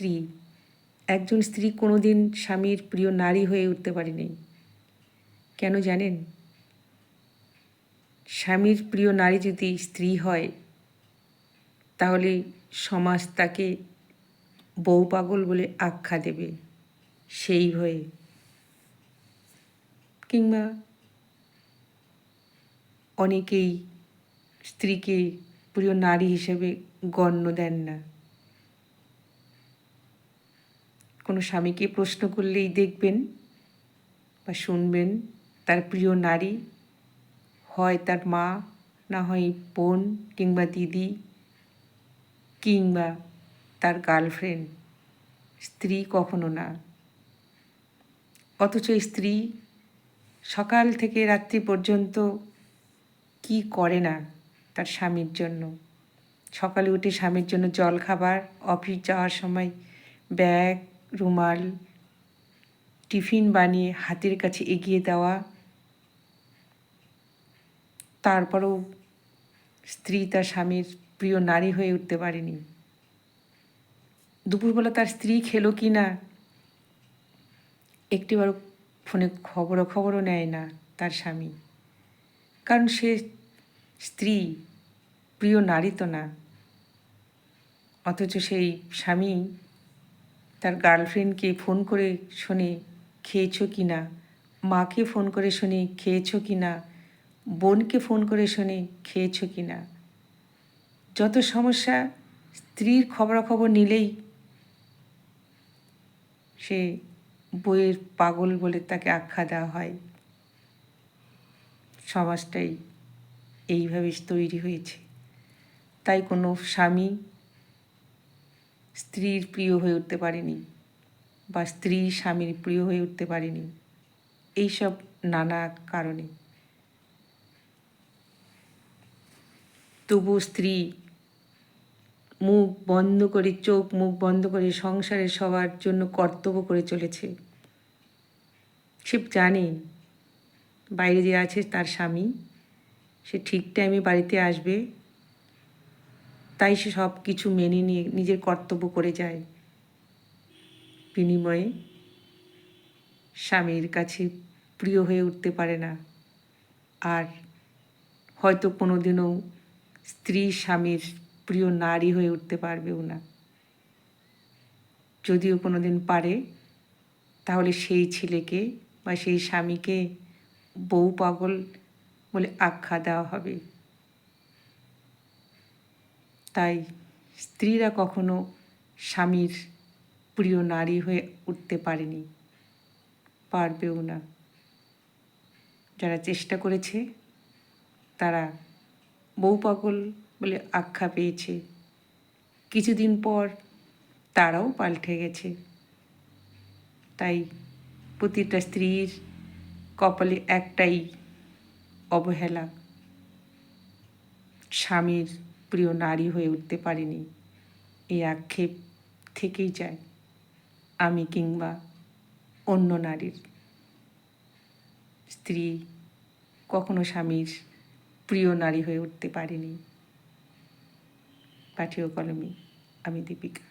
স্ত্রী। একজন স্ত্রী কোনোদিন স্বামীর প্রিয় নারী হয়ে উঠতে পারেনি। কেন জানেন? স্বামীর প্রিয় নারী যদি স্ত্রী হয়, তাহলে সমাজ তাকে বউ পাগল বলে আখ্যা দেবে সেই হয়ে কিংবা অনেকেই স্ত্রীকে প্রিয় নারী হিসেবে গণ্য দেন না। কোনো স্বামীকে প্রশ্ন করলেই দেখবেন বা শুনবেন, তার প্রিয় নারী, হয় তার মা, না হয় বোন কিংবা দিদি কিংবা তার গার্লফ্রেন্ড স্ত্রী কখনো না। অথচ স্ত্রী সকাল থেকে রাত্রি পর্যন্ত কি করে না তার স্বামীর জন্য? সকালে উঠে স্বামীর জন্য জল খাবার অফিস যাওয়ার সময় ব্যাগ রুমাল, টিফিন বানিয়ে হাতের কাছে এগিয়ে দেওয়া, তারপরেও স্ত্রী তার স্বামীর প্রিয় নারী হয়ে উঠতে পারেনি। দুপুরবেলা তার স্ত্রী খেলো কি না? একটিবারও ফোনে খবরও খবরও নেয় না তার স্বামী। কারণ সে স্ত্রী, প্রিয় নারী তো না। অথচ সেই স্বামী তার গার্লফ্রেন্ডকে ফোন করে শোনে, খেয়েছো কি না? মাকে ফোন করে শুনে, খেয়েছো কি না? বোনকে ফোন করে শুনে, খেয়েছো কি না? যত সমস্যা স্ত্রীর খবরাখবর নিলেই সে বইয়ের পাগল বলে তাকে আখ্যা দেওয়া হয়। সমাজটাই এইভাবে তৈরি হয়েছে। তাই কোনো স্বামী স্ত্রীর প্রিয় হয়ে উঠতে পারেনি বা স্ত্রী স্বামীর প্রিয় হয়ে উঠতে পারেনি। এইসব নানা কারণে। তবু স্ত্রী মুখ বন্ধ করে, চোখ মুখ বন্ধ করে সংসারে সবার জন্য কর্তব্য করে চলেছে। সে জানে বাইরে যে আছে তার স্বামী। সে ঠিক টাইমে বাড়িতে আসবে। তাই সে সব কিছু মেনে নিয়ে নিজের কর্তব্য করে যায়। বিনিময়ে স্বামীর কাছে প্রিয় হয়ে উঠতে পারে না। আর হয়তো কোনো দিনও স্ত্রী স্বামীর প্রিয় নারী হয়ে উঠতে পারবেও না। যদিও কোনো দিন পারে, তাহলে সেই ছেলেকে বা সেই স্বামীকে বউ পাগল বলে আখ্যা দেওয়া হবে। তাই স্ত্রীরা কখনো স্বামীর প্রিয় নারী হয়ে উঠতে পারেনি। পারবেও না। যারা চেষ্টা করেছে, তারা বউ পাগল বলে আখ্যা পেয়েছে। কিছুদিন পর তারাও পাল্টে গেছে। তাই প্রতিটা স্ত্রীর কপালে একটাই অবহেলা। স্বামীর প্রিয় নারী হয়ে উঠতে পারিনি। এই আক্ষেপ থেকেই যায়। আমি কিংবা অন্য নারীর। স্ত্রী কখনো স্বামীর প্রিয় নারী হয়ে উঠতে পারিনি। পাঠীয় কলমে, আমি দীপিকা।